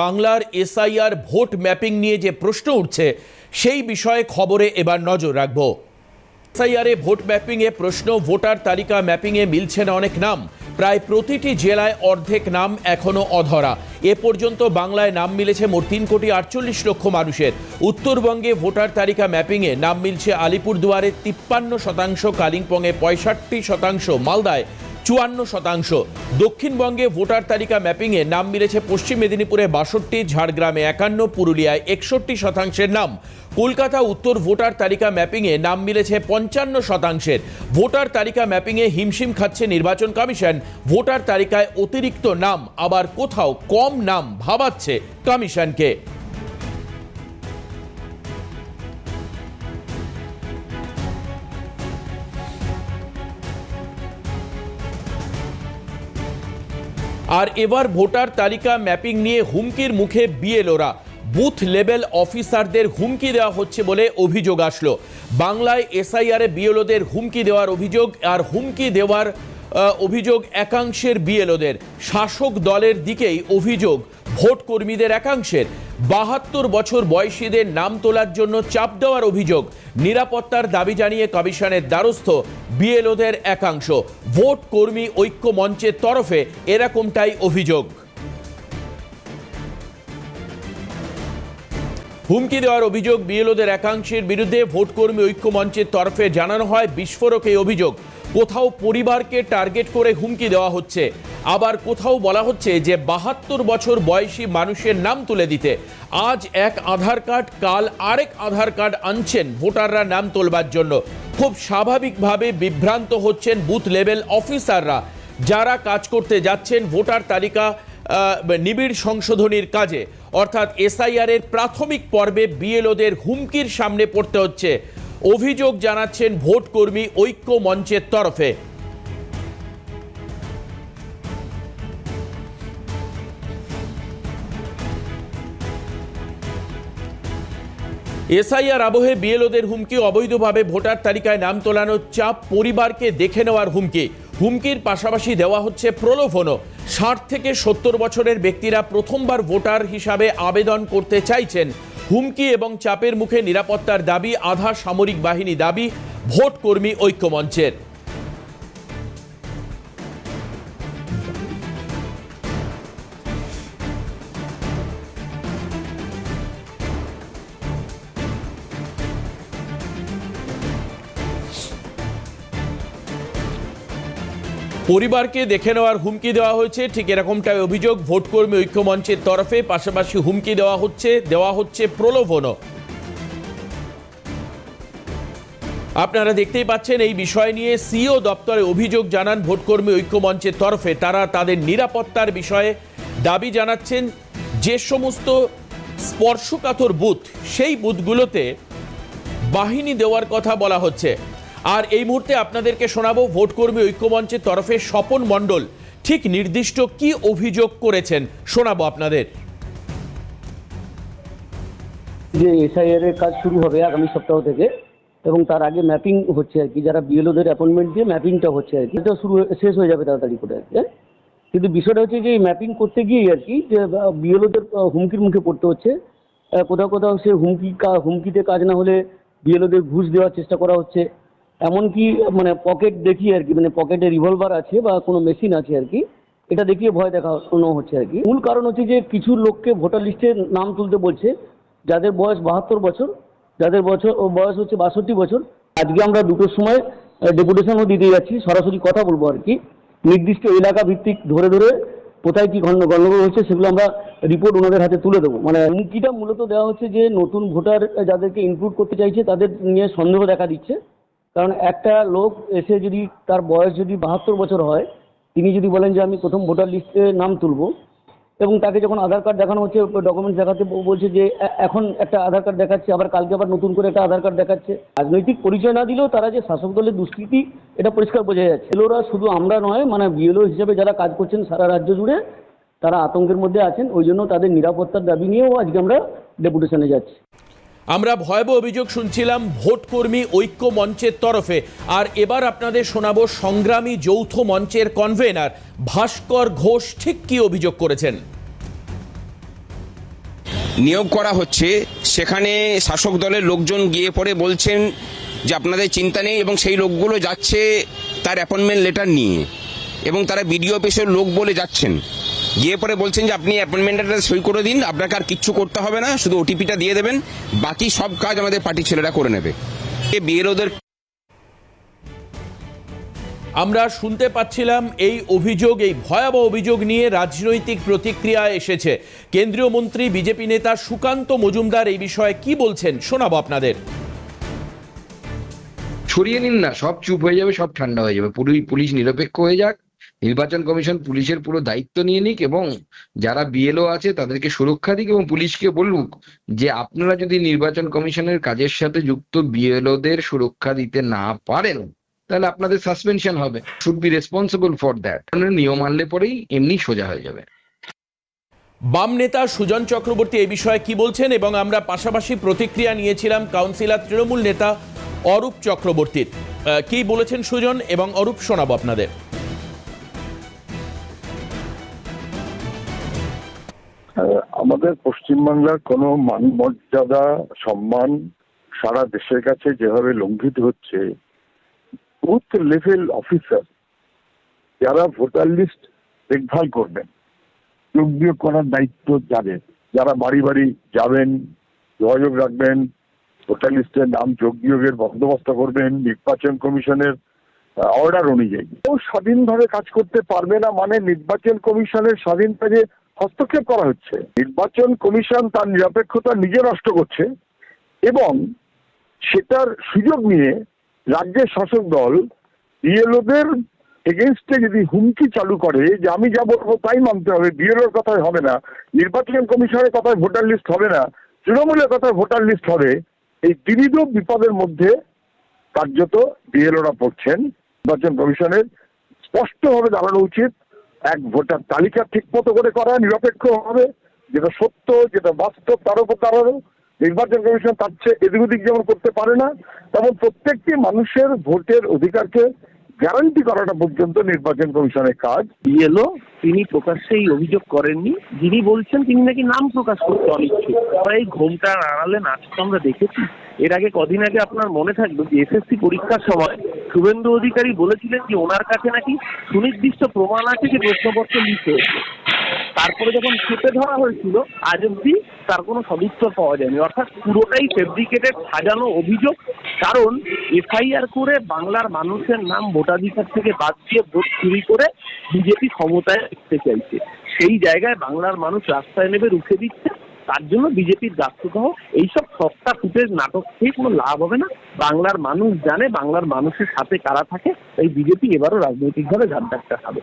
বাংলার SIR vote mapping নিয়ে যে প্রশ্ন উঠছে, সেই বিষয়ে খবরে এবার নজর রাখব। এসআইআরে ভোট ম্যাপিংয়ে প্রশ্ন, ভোটার তালিকা ম্যাপিংয়ে মিলছে না অনেক নাম। প্রায় প্রতিটি জেলায় অর্ধেক নাম এখনও অধরা। এ পর্যন্ত বাংলায় নাম মিলেছে মোট তিন কোটি আটচল্লিশ লক্ষ মানুষের। উত্তরবঙ্গে ভোটার তালিকা ম্যাপিংয়ে নাম মিলছে আলিপুরদুয়ারে তিপ্পান্ন শতাংশ, কালিম্পংয়ে পঁয়ষট্টি শতাংশ, মালদায় চুয়ান্ন শতাংশ। দক্ষিণবঙ্গে ভোটার তালিকা ম্যাপিংয়ে নাম মিলেছে পশ্চিম মেদিনীপুরে বাষট্টি, ঝাড়গ্রামে একান্ন, পুরুলিয়ায় একষট্টি শতাংশের নাম। কলকাতা উত্তর ভোটার তালিকা ম্যাপিংয়ে নাম মিলেছে পঞ্চান্ন শতাংশের। ভোটার তালিকা ম্যাপিংয়ে হিমশিম খাচ্ছে নির্বাচন কমিশন। ভোটার তালিকায় অতিরিক্ত নাম, আবার কোথাও কম নাম ভাবাচ্ছে কমিশনকে। আর এবার ভোটার তালিকা ম্যাপিং নিয়ে হুমকির মুখে বিএলওরা। বুথ লেভেল অফিসারদের হুমকি দেওয়া হচ্ছে বলে অভিযোগ আসলো। বাংলায় এসআইআরে বিএলওদের হুমকি দেওয়ার অভিযোগ আর হুমকি দেওয়ার অভিযোগ একাংশের বিএলওদের। শাসক দলের দিকেই অভিযোগ। ভোট কর্মীদের একাংশের বাহাত্তর বছর বয়সীদের নাম তোলার জন্য চাপ দেওয়ার অভিযোগ। নিরাপত্তার দাবি জানিয়ে কমিশনের দ্বারস্থ বিএলওদের একাংশ। ভোট কর্মী ঐক্য মঞ্চের তরফে এরকমটাই অভিযোগ। হুমকি দেওয়ার অভিযোগ বিএলওদের একাংশের বিরুদ্ধে ভোটকর্মী ঐক্য মঞ্চের তরফে জানানো হয় বিস্ফোরক এই অভিযোগ। কোথাও পরিবারকে টার্গেট করে হুমকি দেওয়া হচ্ছে। আবার কোথাও বলা হচ্ছে যে, বাহাত্তর বছর বয়সী মানুষের নাম তুলে দিতে। আজ এক আধার কার্ড, কাল আরেক আধার কার্ড আনছেন ভোটাররা নাম তোলবার জন্য। খুব স্বাভাবিকভাবে বিভ্রান্ত হচ্ছেন বুথ লেভেল অফিসাররা। যারা কাজ করতে যাচ্ছেন, ভোটার তালিকা নিবিড় সংশোধনীর কাজে। অর্থাৎ এসআইআর এর প্রাথমিক পর্বে বিএলওদের হুমকির সামনে পড়তে হচ্ছে। অভিযোগ জানাচ্ছেন ভোট কর্মী ঐক্য মঞ্চের তরফে। এসআইআর আবহে বিএলওদের হুমকি, অবৈধভাবে ভোটার তালিকায় নাম তোলানোর চাপ পরিবারকে দেখে নেওয়ার হুমকি। হুমকির পাশাপাশি দেওয়া হচ্ছে প্রলোভনও। ষাট থেকে সত্তর বছরের ব্যক্তিরা প্রথমবার ভোটার হিসাবে আবেদন করতে চাইছেন। হুমকি এবং চাপের মুখে নিরাপত্তার দাবি আধা সামরিক বাহিনী দাবি ভোট কর্মী ঐক্যমঞ্চের। পরিবারকে দেখে নেওয়ার হুমকি দেওয়া হয়েছে। ঠিক এরকমটাই অভিযোগ ভোটকর্মী ঐক্য মঞ্চের তরফে। পাশাপাশি হুমকি দেওয়া হচ্ছে দেওয়া হচ্ছে প্রলোভনও। আপনারা দেখতেই পাচ্ছেন এই বিষয় নিয়ে সিও দপ্তরে অভিযোগ জানান ভোটকর্মী ঐক্য মঞ্চের তরফে। তারা তাদের নিরাপত্তার বিষয়ে দাবি জানাচ্ছেন, যে সমস্ত স্পর্শকাতর বুথ, সেই বুথগুলোতে বাহিনী দেওয়ার কথা বলা হচ্ছে। আর এই মুহূর্তে আপনাদেরকে শোনাবো ভোটকর্মী ঐক্যমঞ্চের তরফে স্বপন মণ্ডল ঠিক নির্দিষ্ট কি অভিযোগ করেছেন? শোনাবো আপনাদের। যে এসআইআর এর কাজ শুরু হবে আগামী সপ্তাহ থেকে এবং তার আগে ম্যাপিং হচ্ছে আর কি, যারা বিএলওদের অ্যাপয়েন্টমেন্ট দিয়ে ম্যাপিংটা হচ্ছে আর কি। এটা শুরু শেষ হয়ে যাবে তাড়াতাড়ি করে আর কি হ্যাঁ? কিন্তু বিষয়টা হচ্ছে যে ম্যাপিং করতে গিয়েই আর কি, যে বিএলওদের হুমকির মুখে পড়তে হচ্ছে। কোথাও কোথাও সে হুমকি হুমকিতে কাজ না হলে বিএলওদের ঘুষ দেওয়ার চেষ্টা করা হচ্ছে। এমনকি মানে পকেট দেখিয়ে আর কি মানে পকেটে রিভলভার আছে বা কোনো মেশিন আছে আর কি, এটা দেখিয়ে ভয় দেখানো হচ্ছে আর কি। মূল কারণ হচ্ছে যে কিছু লোককে ভোটার লিস্টে নাম তুলতে বলছে, যাদের বয়স বাহাত্তর বছর, যাদের বছর বয়স হচ্ছে বাষট্টি বছর, আজকে আমরা দুটোর সময় ডেপুটেশনও দিতে যাচ্ছি, সরাসরি কথা বলব আর কি। নির্দিষ্ট এলাকা ভিত্তিক ধরে ধরে কোথায় কি গণ্ড গণ্ডগোল হচ্ছে সেগুলো আমরা রিপোর্ট ওনাদের হাতে তুলে দেবো। মানে হুমকিটা মূলত দেওয়া হচ্ছে যে নতুন ভোটার যাদেরকে ইনক্লুড করতে চাইছে, তাদের নিয়ে সন্দেহ দেখা দিচ্ছে। কারণ একটা লোক এসে যদি তার বয়স যদি বাহাত্তর বছর হয়, তিনি যদি বলেন যে আমি প্রথম ভোটার লিস্টে নাম তুলবো, এবং তাকে যখন আধার কার্ড দেখানো হচ্ছে ডকুমেন্টস দেখাতে বলছে যে এখন একটা আধার কার্ড দেখাচ্ছে, আবার কালকে আবার নতুন করে একটা আধার কার্ড দেখাচ্ছে। রাজনৈতিক পরিচয় না দিলেও তারা যে শাসক দলের দুষ্কৃতি, এটা পরিষ্কার বোঝা যাচ্ছে। এলোরা শুধু আমরা নয় মানে বিএলও হিসেবে যারা কাজ করছেন সারা রাজ্য জুড়ে, তারা আতঙ্কের মধ্যে আছেন, ওই জন্য তাদের নিরাপত্তার দাবি নিয়েও আজকে আমরা ডেপুটেশনে যাচ্ছি। আমরা ভয়াবহ অভিযোগ শুনছিলাম ভোটকর্মী ঐক্য মঞ্চের তরফে। আর এবার আপনাদের শোনাবো সংগ্রামী যৌথ মঞ্চের কনভেনার ভাস্কর ঘোষ ঠিক কি অভিযোগ করেছেন? নিয়োগ করা হচ্ছে। সেখানে শাসক দলের লোকজন গিয়ে পরে বলছেন যে আপনাদের চিন্তা নেই এবং সেই লোকগুলো যাচ্ছে তার অ্যাপয়েন্টমেন্ট লেটার নিয়ে এবং তারা বিডিও অফিসের লোক বলে যাচ্ছেন। গিয়ে পরে বলছেন যে আপনি অ্যাপয়েন্টমেন্টটা সই করে দিন আপনাকে আর কিচ্ছু করতে হবে না শুধু ওটিপিটা দিয়ে দেবেন বাকি সব কাজ আমাদের পার্টির ছেলেরা করে নেবে। এ বিএলওদের আমরা শুনতে পাচ্ছিলাম এই অভিযোগ এই ভয়াবহ অভিযোগ নিয়ে রাজনৈতিক প্রতিক্রিয়া এসেছে। কেন্দ্রীয় মন্ত্রী বিজেপি নেতা সুকান্ত মজুমদার এই বিষয়ে কি বলছেন শোনাবো আপনাদের। ছড়িয়ে নিন না সব চুপ হয়ে যাবে সব ঠান্ডা হয়ে যাবে পুলিশ নিরপেক্ষ হয়ে যাক। নির্বাচন কমিশন পুলিশের পুরো দায়িত্ব নিয়ে নিক এবং যারা বিএলও আছে তাদেরকে সুরক্ষা দিক এবং পুলিশকে বলুক যে আপনারা যদি নির্বাচন কমিশনের কাজের সাথে যুক্ত বিএলওদের সুরক্ষা দিতে না পারেন, তাহলে আপনাদের সাসপেনশন হবে। Should be responsible for that নিয়ম আনলে পরেই এমনি সোজা হয়ে যাবে। বাম নেতা সুজন চক্রবর্তী এই বিষয়ে কি বলছেন? এবং আমরা পাশাপাশি প্রতিক্রিয়া নিয়েছিলাম কাউন্সিলর তৃণমূল নেতা অরূপ চক্রবর্তীর। কি বলেছেন সুজন? এবং অরূপ শোনাবো আপনাদের। আমাদের পশ্চিমবাংলার কোনো মান মর্যাদা সম্মান সারা দেশের কাছে যেভাবে লঙ্ঘিত হচ্ছে, বুথ লেভেল অফিসার, যারা ভোটার লিস্ট দেখভাল করবেন যোগ করার দায়িত্ব যাদের, যারা বাড়ি বাড়ি যাবেন, যোগাযোগ রাখবেন, ভোটার লিস্টের নাম যোগ বিয়োগের বন্দোবস্ত করবেন, নির্বাচন কমিশনের অর্ডার অনুযায়ী। কেউ স্বাধীনভাবে কাজ করতে পারবে না মানে নির্বাচন কমিশনের স্বাধীন কাজে হস্তক্ষেপ করা হচ্ছে। নির্বাচন কমিশন তার নিরপেক্ষতা নিজে নষ্ট করছে এবং সেটার সুযোগ নিয়ে রাজ্যের শাসক দল বিএলওদের এগেনস্টে যদি হুমকি চালু করে যে আমি যা বলব তাই মানতে হবে, বিএলওর কথায় হবে না, নির্বাচন কমিশনের কথায় ভোটার লিস্ট হবে না, তৃণমূলের কথায় ভোটার লিস্ট হবে, এই ত্রিবিধ বিপদের মধ্যে কার্যত বিএলওরা পড়ছেন। নির্বাচন কমিশনের স্পষ্টভাবে দাঁড়ানো উচিত এক ভোটার তালিকা ঠিক মতো করে করা, নিরপেক্ষ হবে, যেটা সত্য, যেটা বাস্তব, তার উপর দাঁড়ানো নির্বাচন কমিশন তার চেয়ে এদিক ওদিক যেমন করতে পারে না, তেমন প্রত্যেকটি মানুষের ভোটের অধিকারকে গ্যারান্টি করাটা পর্যন্ত নির্বাচন কমিশনের কাজ। বিএলও তিনি প্রকাশ্যে এই অভিযোগ করেননি। যিনি বলছেন তিনি নাকি নাম প্রকাশ করতে অনিচ্ছুক। এই ঘোমটার আড়ালে নাচ আমরা দেখেছি। এর আগে কদিন আগে আপনার মনে থাকবে যে এসএসসি পরীক্ষার সময় শুভেন্দু অধিকারী বলেছিলেন যে ওনার কাছে নাকি সুনির্দিষ্ট প্রমাণ আছে যে প্রশ্নপত্র লিক হয়েছে। তারপরে যখন চেপে ধরা হয়েছিল, আজ অব্দি তার কোনো সদুত্তর পাওয়া যায়নি। অর্থাৎ পুরোটাই ফেব্রিকেটেড সাজানো অভিযোগ। কারণ এফআইআর করে বাংলার মানুষের নাম ভোটাধিকার থেকে বাদ দিয়ে ভোট চুরি করে বিজেপি ক্ষমতায় দেখতে চাইছে। সেই জায়গায় বাংলার মানুষ রাস্তায় নেমে রুখে দিচ্ছে। তার জন্য বিজেপির গাছসহ এইসব সস্তা ফুটের নাটক থেকে কোনো লাভ হবে না। বাংলার মানুষ জানে, বাংলার মানুষের সাথে কারা থাকে, তাই বিজেপি এবারও রাজনৈতিকভাবে ধাক্কা খাবে।